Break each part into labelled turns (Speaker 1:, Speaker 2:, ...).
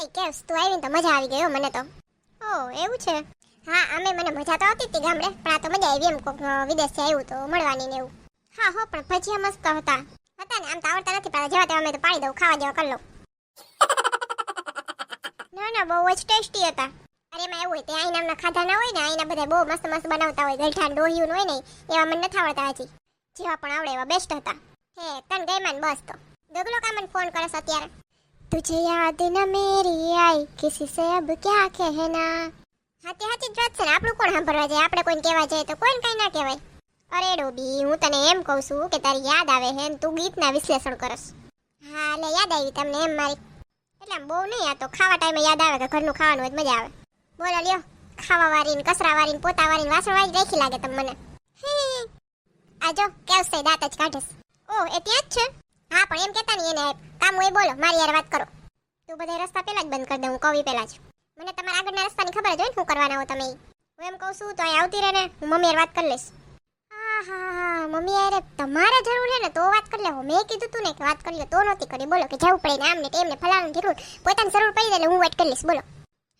Speaker 1: એ case, તું આવીને તો મજા આવી ગઈ મને તો. ઓ, એવું છે? હા, અમે મને મજા તો આવતી હતી ગામડે, પણ આ તો મજા આવી એમ કોક વિદેશથી આવ્યું તો મળવાની ને એવું. હા, હો, પણ ભજીયા મસ્ત હતા. હતા ને, આમ તો આવડતા નથી, પણ જેવા તેવા અમે તો પાડી દઉં, ખાવા જેવા કરી લઉં. ના ના, બહુ જ ટેસ્ટી હતા. અરે, એમાં એવું હોય તે આઈના નામના ખાધા ના હોય ને, આઈના બધા બહુ મસ્ત મસ્ત બનાવતા હોય ગલઠા ડોહિયું હોય ને, એવા મને નથી આવડતા હજી. જેવા પણ આવડે એવા બેસ્ટ હતા. હે, તન ગઈ માં બસ તો. દગલો કા મને ફોન કરસ અત્યારે. तुझे યાદ ન મેરી આઈ કિસી સે અબ ક્યા કહેના હાતે હાચી જ વાત છે ને આપણું કોણ સાંભળવા જાય આપણે કોઈને કહેવા જાય તો કોઈને કંઈ ના કહેવાય અરે ડોબી હું તને એમ કહું છું કે તારી યાદ આવે હે ને તું ગીતના વિશ્લેષણ કરસ હા એટલે યાદ આવી તમને એમ મારી એટલે આમ બહુ નહીં આ તો ખાવા ટાઈમે યાદ આવે કે ઘરનું ખાવાનું હોય મજા આવે બોલો લ્યો ખાવા વાળીને કસરા વારીને પોતા વારીને વાસણ વાળી દેખી લાગે તમને આ આજો કેવસે દાંત જ કાઢસ ઓ એ ત્યાં જ છે હા પણ એમ કહેતા નહીં એને કામ હોય બોલો, મારી યાર વાત કરો. તું બધા રસ્તા પહેલા જ બંધ કરી દઉં કવી પહેલા જ. મને તમારા આગળના રસ્તાની ખબર જ હોય ને શું કરવાના હો તમે. હું એમ કહું છું, તો અહીં આવતી રહે ને, હું મમ્મી યાર વાત કરી લઈશ. હા હા હા, મમ્મી યાર તમારે જરૂર છે ને, તો વાત કરી લેવો મેં કીધું તું ને કે વાત કરી લે, તો નહોતી કરી. બોલો, કે જવું પડે ને આમ તેમને ફલાણું જરૂર. પોતાની જરૂર પડી એટલે હું વાત કરી લઈશ. બોલો.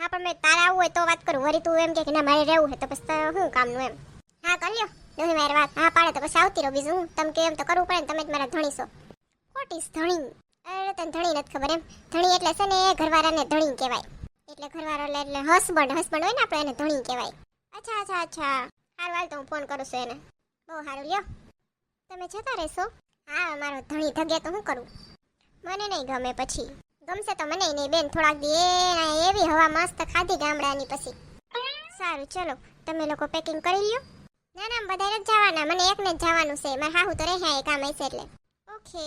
Speaker 1: હા, પણ મેં તારા આવવું હોય તો વાત કરું. વળી તું એમ કે ના, મારે રહેવું છે તો પછી શું કામનું એમ. હા, કરી લ્યો. નહીં મારી વાત. હા, પાડે તો પછી આવતી રહો. બીજું હું? તમે કે તો કરવું પડે ને, તમે જ મારા ધણી છો. વોટ ઇઝ ધણી. તને ધણી નથી ખબર એમ. ધણી એટલે છે ને ઘરવાળાને ધણી કહેવાય. એટલે ઘરવાળો એટલે એટલે હસબન્ડ હસબન્ડ હોય ને આપણે એને ધણી કહેવાય. અચ્છા અચ્છા અચ્છા. હાલ હાલ તો હું ફોન કરું છું એને. બહુ સારું, લ્યો. તમે જતા રહેશો. હા, મારો ધણી ધગે તો હું કરું? મને નહીં ગમે પછી. ગમશે તો મને નહીં. બેન, થોડાક દી એવી હવા મસ્ત ખાધી ગામડાની પછી. સારું, ચલો. તમે લોકો પેકિંગ કરી લ્યો. ના ના બધા જ જવાના. મને એકને જ જવાનું છે. મારે હાહુ તો રહે એ કામ હશે એટલે. ઓકે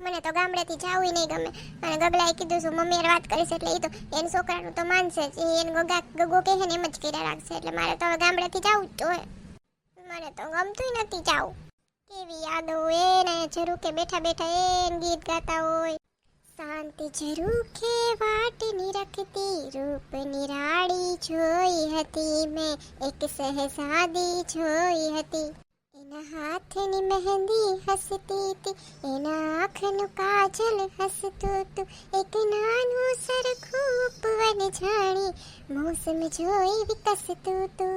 Speaker 1: મને તો ગામડેથી જાવું નહીં ગમે. અને ગગલાએ કીધું મમ્મી હારે વાત કરીશ એટલે એ તો એને છોકરાનું તો માનશે જ. એને ગગા, ગગો કહે ને એમ જ કર્યા રાખશે. એટલે મારે તો હવે ગામડેથી જવું જ જોઈએ. મને તો ગમતું નથી જાવું. કેવી યાદો એને, ઝરૂકે બેઠા બેઠા એને ગીત ગાતા હોય. શાંતિ ઝરૂખે વાટની રખતી રૂપ નિરાળી જોઈ હતી મેં. એક સહેસાદી જોઈ હતી. એના હાથની મહેંદી હસતી હતી એના આંખનું કાજલ હસતું હતું એક નાનું સરખું ઉપવન જાણી મોસમ જોઈ વિકસતું હતું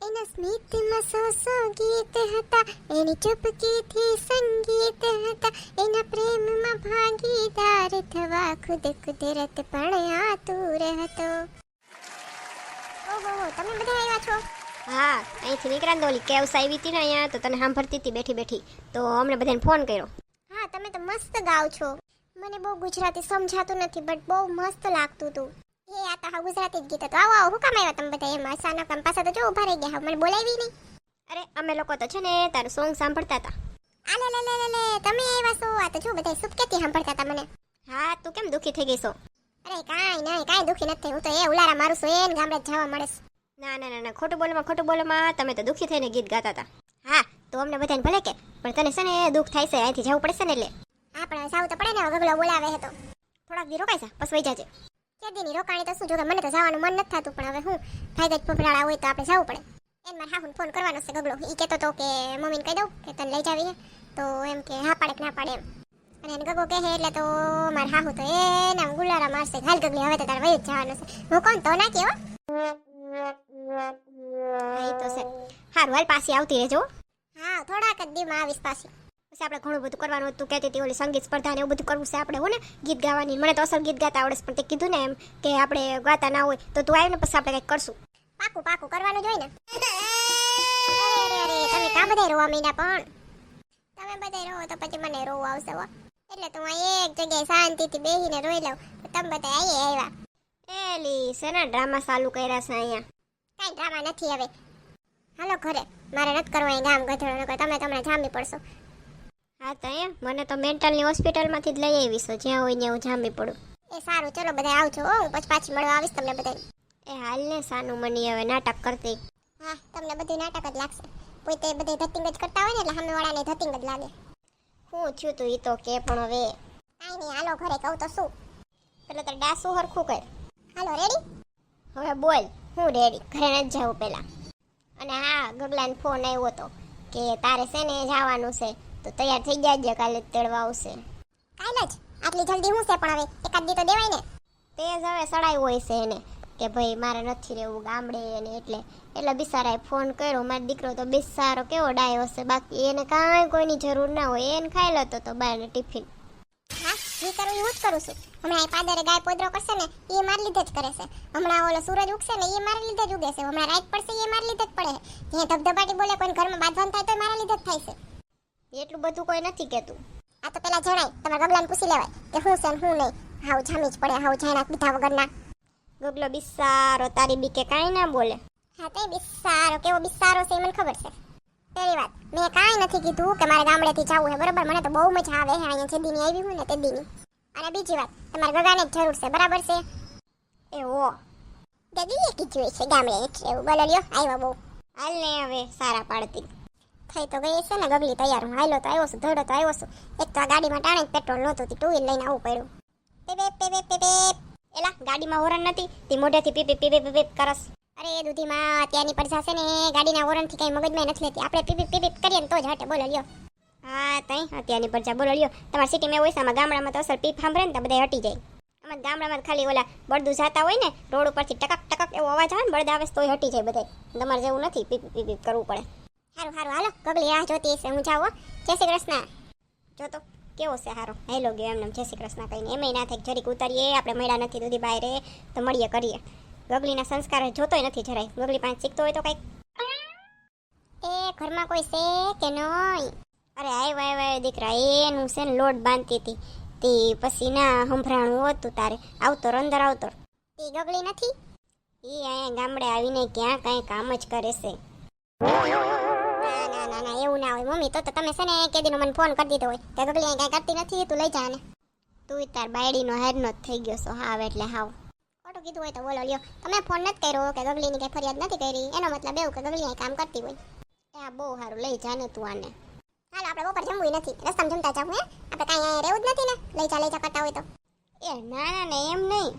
Speaker 1: એના સ્મિતમાં સો સો ગીત હતા એની ચૂપકીથી સંગીત હતા એના પ્રેમમાં ભાગીદાર થવા ખુદ કુદરત પણ આતુર હતો તમે બધા આવ્યા છો?
Speaker 2: હા અહીંથી નીકળ્યા ને ઓલી કેવ્સ આવી હતી ને અહીંયા તો તને સાંભળતી હતી બેઠી બેઠી. તો અમને બધાને ફોન કર્યો.
Speaker 1: હા તમે તો મસ્ત ગાઓ છો. મને બહુ ગુજરાતી સમજાતું નથી બટ બહુ મસ્ત લાગતું હતું એ આ તો હા ગુજરાતી જ ગીત હતું. આવો આવો હું કામ આવ્યા તમે બધા એમ અચાનક આમ પાછા તો જો ઊભા રહી ગયા. મને બોલાવી નહીં.
Speaker 2: અરે અમે લોકો તો છે ને તારું સોંગ સાંભળતા હતા.
Speaker 1: આલે લે લે લે લે લે તમે આવ્યા છો? આ તો જો બધા સુપ કેતી સાંભળતા હતા મને?
Speaker 2: હા તું કેમ દુખી થઈ ગઈ છો?
Speaker 1: અરે કાંઈ નહીં કાંઈ દુખી નથી હું તો એ ઉલારા મારું છું. એને ગામડે જવા મળે છે.
Speaker 2: ના ના ના ખોટું બોલવામાં ખોટું બોલવામાં તમે તો દુખી થઈને ગીત ગાતા હતા. હા, તો અમને બધાને ભલે કે, પણ તને છે ને દુઃખ થાય છે, અહીંથી જવું પડશે ને એટલે.
Speaker 1: હા, પણ સાવ તો પડે ને ગગલો બોલાવે છે તો.
Speaker 2: થોડાક દી રોકાય છે પછી વહી જાજે.
Speaker 1: કેદીની રોકાણી તો શું, જો કે મને તો જવાનું મન નથી થતું, પણ હવે હું ફાયદા જ ફફડાળા હોય તો આપણે જવું પડે. એમ મારે હાહુન ફોન કરવાનો છે ગગલો એ કહેતો તો કે, મમ્મીને કહી દઉં કે તને લઈ જાવી તો એમ કે, હા, પાડે કે ના પાડે એમ. અને એને ગગો કહે એટલે તો મારે હાહુ તો એને ગુલારા મારશે. હાલ ગગલી હવે તો તારે જ જવાનું છે. હું કોણ? તો ના કેવો
Speaker 2: હા ઈ તો છે. હારું હાલ પાછી આવતી રહેજો હા.
Speaker 1: થોડાક જ દીમાં આવીશ પાછી.
Speaker 2: પછી આપણે ઘણું બધું કરવાનું હતું કહેતી હતી ઓલી સંગીત સ્પર્ધા ને એવું બધું કરવું છે આપણે હોય ને ગીત ગાવાની. મને તો અસલ ગીત ગાતા આવડે પણ તે કીધું ને એમ કે આપણે ગાતા ના હોય તો તું આવીને પછી આપણે કંઈક કરશું.
Speaker 1: પાકું પાકું કરવાનું જ હોય ને. તમે કા બધા રોવા મીના પણ? તમે બધા રોવો તો પછી મને રોવું આવશે હો. એટલે તો હું અહીં એક જગ્યાએ શાંતિથી બેસીને રોઈ લઉં તમે બધા અહીં આવ્યા.
Speaker 2: એલી શેના ડ્રામા ચાલુ કર્યા છે અહીંયા?
Speaker 1: કાંઈ ડ્રામા નથી હવે. હાલો ઘરે મારે નથી કરવું અહીં ગામ ગધેડો નકર તમે તમને જામી પડશો.
Speaker 2: હા તો એમ મને તો મેન્ટલની હોસ્પિટલમાંથી જ લઈ આવીશ જ્યાં હોય ત્યાં હું જામી પડું.
Speaker 1: એ સારું ચલો બધા આવજો હો પછી પાછી મળવા આવીશ તમને બધા
Speaker 2: એ હાલ ને સાનું મની હવે નાટક કરતી.
Speaker 1: હા તમને બધું નાટક જ લાગશે. પોતે બધે ધતિંગ જ કરતા હોય ને એટલે સામેવાળાને ધતિંગ જ લાગે.
Speaker 2: હું થયું તું એ તો કે પણ હવે.
Speaker 1: કાંઈ નહીં હાલો ઘરે કહું તો શું?
Speaker 2: પેલો તો ડાસું હરખું કર.
Speaker 1: હાલો રેડી
Speaker 2: હવે બોલ. હું રેડી ઘરે જ જાઉં પહેલાં. અને હા ગગલાને ફોન આવ્યો હતો કે તારે છે ને જવાનું છે તો તૈયાર થઈ જાજે કાલે તેડવા આવશે.
Speaker 1: કાલે જ? આટલી જલ્દી હું છે પણ હવે? એકાદ દી તો દેવાય ને.
Speaker 2: તે જ હવે સડાઈ હોય છે એને કે ભાઈ મારે નથી રહેવું ગામડે એને એટલે. એટલે બિસારાએ ફોન કર્યો મારો દીકરો તો બિસારો કેવો ડાયો હશે બાકી એને કાંઈ કોઈની જરૂર ના હોય એને ખાઈ લેતો તો બહારને ટિફિન
Speaker 1: હા? જે કરું એવું જ કરું છું. હમણાં એ પાદરે ગાય પોદરો કરશે ને એ મારી લીધે જ કરે છે. હમણાં ઓલો સૂરજ ઉગશે ને એ મારી લીધે જ ઉગે છે. હમણાં રાઈટ પડશે એ મારી લીધે જ પડે છે. જે ધબધબાટી બોલે કોઈ ઘરમાં બાંધવાનું થાય તો મારા લીધે જ થાય છે.
Speaker 2: એટલું બધું કોઈ નથી કહેતું.
Speaker 1: આ તો પેલા જણાય તમારા ગગલાને પૂછી લેવાય કે હું છે હું નહીં. હાવ જામી જ પડે હાવ જાણા બીધા વગરના.
Speaker 2: ગગલો બિસારો તારી બીકે કાંઈ ના બોલે.
Speaker 1: હા તે બિસ્સારો કેવો બિસ્સારો છે એ મને ખબર છે. પેલી વાત, મેં કાંઈ નથી કીધું કે મારે ગામડેથી જવું છે, બરાબર? મને તો બહુ મજા આવે છે, અહીંયા જે દીની આવી હું ને તે દીની અને બીજી વાત, તમારે ગગાને જ જરૂર છે, બરાબર છે?
Speaker 2: એ હો.
Speaker 1: દાદીએ કીધું છે ગામડે એવું. બોલો, લ્યો, આવ્યો બહુ.
Speaker 2: હાલ ને હવે સારા પાડતી.
Speaker 1: થઈ તો ગઈ છે ને, ગગલી તૈયાર હું. હાલો તો આવ્યો છું, ધોડો તો આવ્યો છું. એક તો આ ગાડીમાં ટાણે પેટ્રોલ નહોતું ટુ વ્હીલ લઈને આવવું પડ્યું. પેપે પેપે પેપે
Speaker 2: એલા, ગાડીમાં હોરન નથી, તે મોઢેથી પીપી પીપી પીપી કરસ.
Speaker 1: અરે દૂધીમાં અત્યારની પડસા છે ને ગાડીના વોરંટથી કઈ મગજમાં નથી લેતી. આપણે પીપી પીપી કરીએ ને તો જ હટે. બોલો લ્યો.
Speaker 2: હા તઈ અત્યારની પરચા બોલો લ્યો. તમારા સિટીમાં હોય આમાં ગામડામાં તો અસર પીપ સાંભળે ને તો બધા હટી જાય. આમાં ગામડામાં ખાલી ઓલા બળદું જાતા હોય ને રોડ ઉપરથી ટકક ટકક એવો અવાજ આવે ને બળદ આવે તોય હટી જાય બધા તમારે જેવું નથી પીપ પીપ કરવું પડે.
Speaker 1: સારું સારું. હાલો ગગલી રાહ જોતી હશે હું જાઉં જય શ્રી કૃષ્ણ.
Speaker 2: જો તો કેવો છે સારો હેલો ગયો એમને. જય શ્રી કૃષ્ણ કહીને. એમય ના થાય જરીક ઉતારીએ આપણે મળ્યા નથી દૂધી બાયરે તો મળીએ કરીએ. ગગલીના સંસ્કાર જોતોય નથી જરાય. ગગલી પાસે શીખતો હોય તો કંઈક.
Speaker 1: એ ઘરમાં કોઈ છે કે નહીં?
Speaker 2: અરે આય વાય વાય દીકરા, એનું છે ને લોટ બાંધતી હતી. તે પછી ના હંભરાણું હતું તારે. આવતો અંદર, આવતો
Speaker 1: તે ગગલી નથી?
Speaker 2: એ અહીંયા ગામડે આવીને ક્યાં કાંઈ કામ જ કરે છે.
Speaker 1: ના ના ના એવું ના હોય. મમ્મી, તો તમે છે ને કે દીનો મને ફોન કરી દીધો હોય કે ગગલી અહીં કાંઈ કરતી નથી? તું લઈ જા ને
Speaker 2: તું તાર બાયડીનો હેરનો જ થઈ ગયો છો. હાવ એટલે હાવ.
Speaker 1: ખોટું કીધું હોય તો બોલો લ્યો. તમે ફોન નથી કર્યો કે ગગલીની કઈ ફરિયાદ નથી કરી? એનો મતલબ એવું કે ગગલી અહીં કામ કરતી હોય.
Speaker 2: એ આ બહુ સારું લઈ જાને તું આને.
Speaker 1: હાલ આપણે બપોર જમવું નથી. રસ્તામાં જમતા જાવ હે? આપણે કાંઈ અહીંયા રહેવું જ નથી ને? લઈ જા લઈ જા કરતા હોય તો.
Speaker 2: એ ના ના ને એમ નહીં.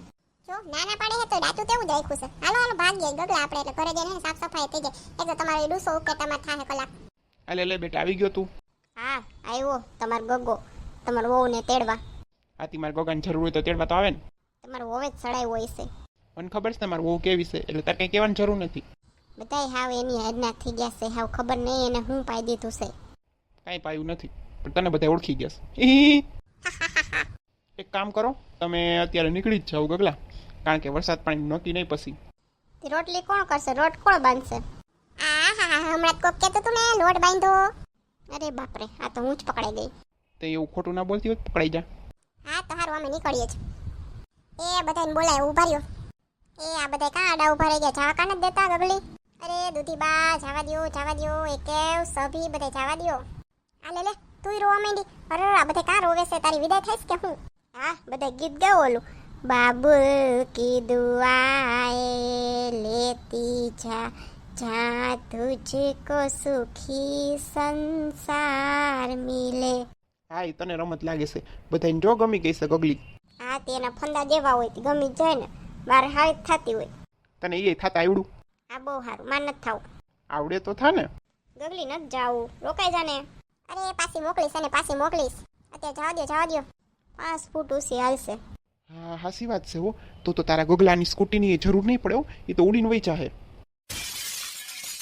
Speaker 1: જો નાના પાડે છે તો ડાચું તેવું જ રાખ્યું છે. હાલો હાલો ભાગીએ. ગગલા આપણે એટલે ઘરે જઈને સાફ સફાઈ થઈ જાય. એક તો તમારે ડૂસો ઉકેટામાં થાય કલાક.
Speaker 3: અલે લે બેટા આવી ગયો તું?
Speaker 2: હા આવ્યો. તમારો ગગો. તમારો વહુને તેડવા.
Speaker 3: આથી મારે ગોગાની જરૂર હોય તો તેડવા તો આવે ને.
Speaker 2: તમારો વહુ જ સડાઈ હોય છે.
Speaker 3: મને ખબર છે તમારે બહુ કેવી છે એટલે તારે કંઈ કહેવાની જરૂર નથી.
Speaker 2: બધાય હાવ એની હેરના થઈ ગયા છે હાવ ખબર નહીં એને હું પાઈ દીધું છે.
Speaker 3: કાંઈ પાયું નથી પણ તને બધા ઓળખી ગયા છે. એક કામ કરો તમે અત્યારે નીકળી જ જાઓ ગગલા કારણ કે વરસાદ પાણી નહોતી નહીં પછી.
Speaker 2: તે રોટલી કોણ કરશે? રોટ કોણ બાંધશે?
Speaker 1: આ હા હા હમણાં કોક કહેતો તું ને લોટ બાંધો.
Speaker 2: અરે બાપરે આ તો હું જ પકડાઈ ગઈ.
Speaker 3: તે એવું ખોટું ના બોલતી હોય પકડાઈ જા.
Speaker 1: હા તો હારું અમે નીકળીએ જ. એ બધાને બોલાય, ઊભા રહ્યો. એ આ બધા કાં આડા ઊભા રહી ગયા? જવા કાં નથી દેતા ગગલી અરે દૂધી બા જવા દ્યો જવા દ્યો એકેવ સભી બધા જવા દિયો. આ લે લે તું રોવા માંડી. અરે આ બધા કાં રોવે છે? તારી વિદાય થઈશ કે હું?
Speaker 2: હા બધા ગીત ગાઓ ઓલું. બાબુલ કી દુઆએ લેતી જા જા તુજકો સુખી સંસાર મિલે.
Speaker 3: હા એ તને રમત લાગે છે. બધાને જો ગમી ગઈ છે ગગલી.
Speaker 2: હા તેના ફંદા જેવા હોય તે ગમી જાય ને મારે હારી જ થતી હોય.
Speaker 3: તને એ થતા આવડું?
Speaker 2: આ બહુ સારું માન નથી થવું.
Speaker 3: આવડે તો થા ને
Speaker 2: ગગલી નથી જાવું. રોકાઈ જાને
Speaker 1: અરે પાછી મોકલીશ અને પાછી મોકલીશ. અત્યારે જવા દ્યો જવા દ્યો.
Speaker 2: પાંચ ફૂટ ઉસી હાલશે.
Speaker 3: હા હાસી વાત છે હો. તો તો તારા ગગલાની સ્કૂટીની જરૂર નહીં પડે હો. એ તો ઉડીને વહી જાહે.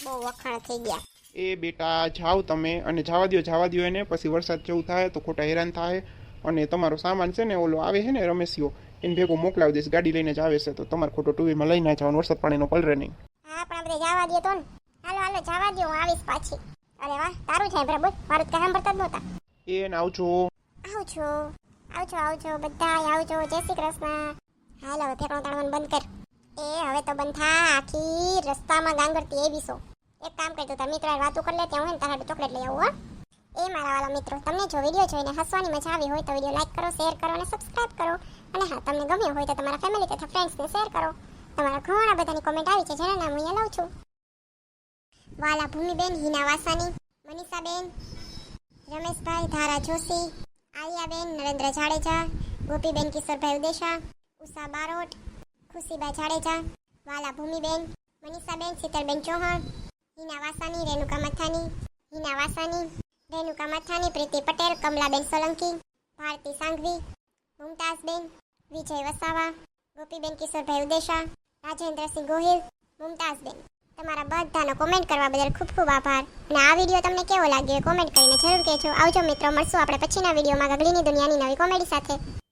Speaker 2: બહુ વખાણ થઈ ગયા.
Speaker 3: એ બેટા જાઓ તમે અને જવા દ્યો જવા દ્યો એને. પછી વરસાદ જેવું થાય તો ખોટા હેરાન થાય અને તમારો સામાન છે ને ઓલો આવે છે ને રમેશિયો એને ભેગો મોકલાવી દઈશ ગાડી લઈને જ આવે છે. તો તમારે ખોટો ટુ વ્હીલમાં લઈને જવાનું વરસાદ પાણીનો પલરે નહીં.
Speaker 1: હા પણ આપણે જવા દે તો ને. હાલો હાલો જવા દે હું આવીશ પાછી. અરે વાહ તારું છે પ્રભુ મારું કામ ભરતા જ નહોતા.
Speaker 3: એને આવજો.
Speaker 1: આવજો. આવજો આવજો બધા આવજો. જય શ્રી કૃષ્ણ. હાલો હવે ફેંકણો તાણવાનું બંધ કર. એ હવે તો બંધ થા. આખી રસ્તામાં ગાંગરતી એવી છો. એક કામ કરજો તમે મિત્ર વાતો કરી લે ત્યાં ને તારા ચોકલેટ લઈ આવું હો. એ મારા વાલા મિત્રો, તમને જો વીડિયો જોઈને હસવાની મજા આવી હોય તો વીડિયો લાઈક કરો શેર કરો અને સબસ્ક્રાઇબ કરો. અને હા, તમને ગમ્યો હોય તો તમારા ફેમિલી તથા ફ્રેન્ડ્સને શેર કરો. તમારા ઘણા બધાની કોમેન્ટ આવી છે, જેના નામ હું લઉં છું. વાલા ભૂમિબેન, હિના વાસાની, મનીષાબેન, રમેશભાઈ ધારા જોશી, આલિયાબેન, નરેન્દ્ર જાડેજા, ગોપીબેન કિશોરભાઈ ઉદેશા, ઉષા બારોટ, ખુશીબા જાડેજા, વાલા ભૂમિબેન, મનીષાબેન, શીતલબેન ચૌહાણ, હિના વાસાની રેણુકા મથાની, હિના વાસાની રેણુકા માથાની પ્રીતિ પટેલ, કમલાબેન સોલંકી, ભારતી સાંઘવી, મુમતાઝબેન, વિજય વસાવા, ગોપીબેન કિશોરભાઈ ઉદેશા, રાજેન્દ્રસિંહ ગોહિલ, મુમતાઝબેન. તમારા બધાનો કોમેન્ટ કરવા બદલ ખૂબ ખૂબ આભાર. અને આ વીડિયો તમને કેવો લાગ્યો કોમેન્ટ કરીને જરૂર કહેજો. આવજો મિત્રો, મળશું આપણે પછીના વિડીયોમાં ગગડીની દુનિયાની નવી કોમેડી સાથે.